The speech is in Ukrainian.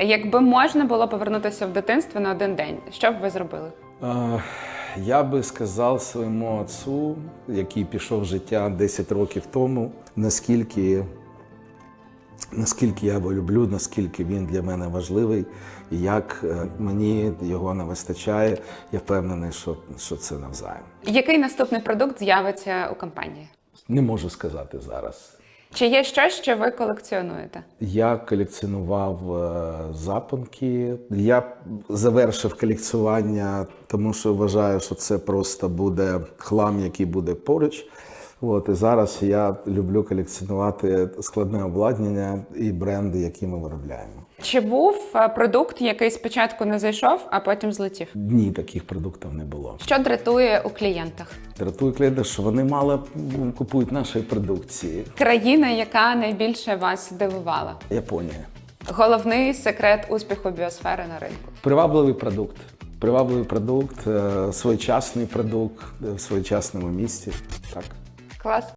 Якби можна було повернутися в дитинство на один день, що б ви зробили? Е, Я би сказав своєму отцу, який пішов в життя 10 років тому, наскільки, наскільки я його люблю, наскільки він для мене важливий, і як е, мені його не вистачає. Я впевнений, що, що це навзаєм. Який наступний продукт з'явиться у компанії? Не можу сказати зараз. Чи є щось, що ви колекціонуєте? Я колекціонував е, запонки. Я завершив колекціонування, тому що вважаю, що це просто буде хлам, який буде поруч. От, і зараз я люблю колекціонувати складне обладнання і бренди, які ми виробляємо. Чи був е, продукт, який спочатку не зайшов, а потім злетів? Ні, таких продуктів не було. Що дратує у клієнтах? Дратує клієнтів, що вони мало купують нашої продукції. Країна, яка найбільше вас здивувала? Японія. Головний секрет успіху біосфери на ринку. Привабливий продукт. Привабливий продукт, е, своєчасний продукт е, в своєчасному місці. Так. Клас.